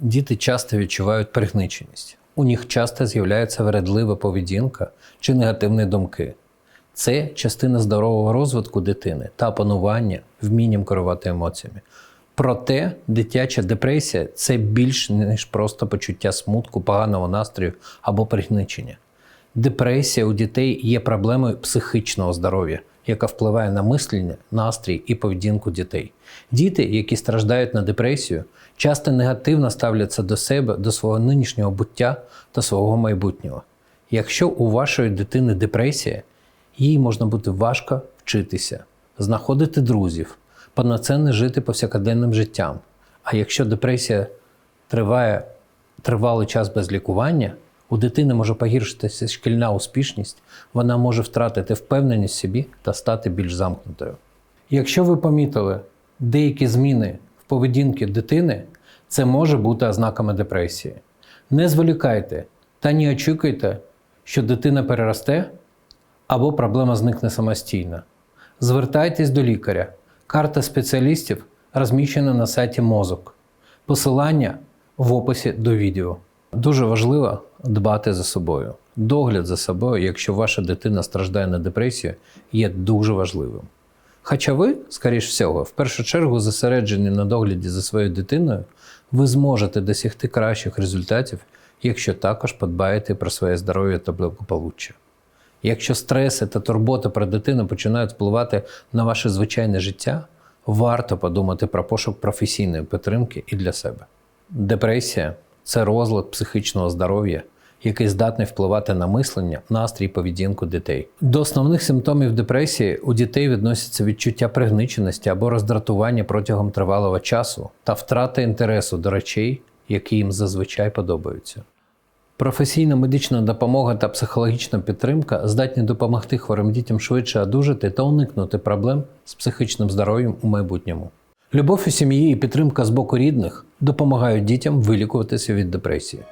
діти часто відчувають пригниченість. У них часто з'являється вредлива поведінка чи негативні думки. Це частина здорового розвитку дитини та панування вмінням керувати емоціями. Проте дитяча депресія це більш ніж просто почуття смутку, поганого настрою або пригничення. Депресія у дітей є проблемою психічного здоров'я, яка впливає на мислення, настрій і поведінку дітей. Діти, які страждають на депресію, часто негативно ставляться до себе, до свого нинішнього буття та свого майбутнього. Якщо у вашої дитини депресія, їй можна бути важко вчитися, знаходити друзів, повноцінно жити повсякденним життям. А якщо депресія триває тривалий час без лікування, у дитини може погіршитися шкільна успішність, вона може втратити впевненість в собі та стати більш замкнутою. Якщо ви помітили деякі зміни в поведінці дитини, це може бути ознаками депресії. Не зволікайте та не очікуйте, що дитина переросте або проблема зникне самостійно. Звертайтесь до лікаря. Карта спеціалістів розміщена на сайті мозок. Посилання в описі до відео. Дуже важливо дбати за собою. Догляд за собою, якщо ваша дитина страждає на депресію, є дуже важливим. Хоча ви, скоріш всього, в першу чергу зосереджені на догляді за своєю дитиною, ви зможете досягти кращих результатів, якщо також подбаєте про своє здоров'я та благополуччя. Якщо стреси та турботи про дитину починають впливати на ваше звичайне життя, варто подумати про пошук професійної підтримки і для себе. Депресія це розлад психічного здоров'я, який здатний впливати на мислення, настрій поведінку дітей. До основних симптомів депресії у дітей відносяться відчуття пригниченості або роздратування протягом тривалого часу та втрата інтересу до речей, які їм зазвичай подобаються. Професійна медична допомога та психологічна підтримка здатні допомогти хворим дітям швидше одужати та уникнути проблем з психічним здоров'ям у майбутньому. Любов у сім'ї і підтримка з боку рідних допомагають дітям вилікуватися від депресії.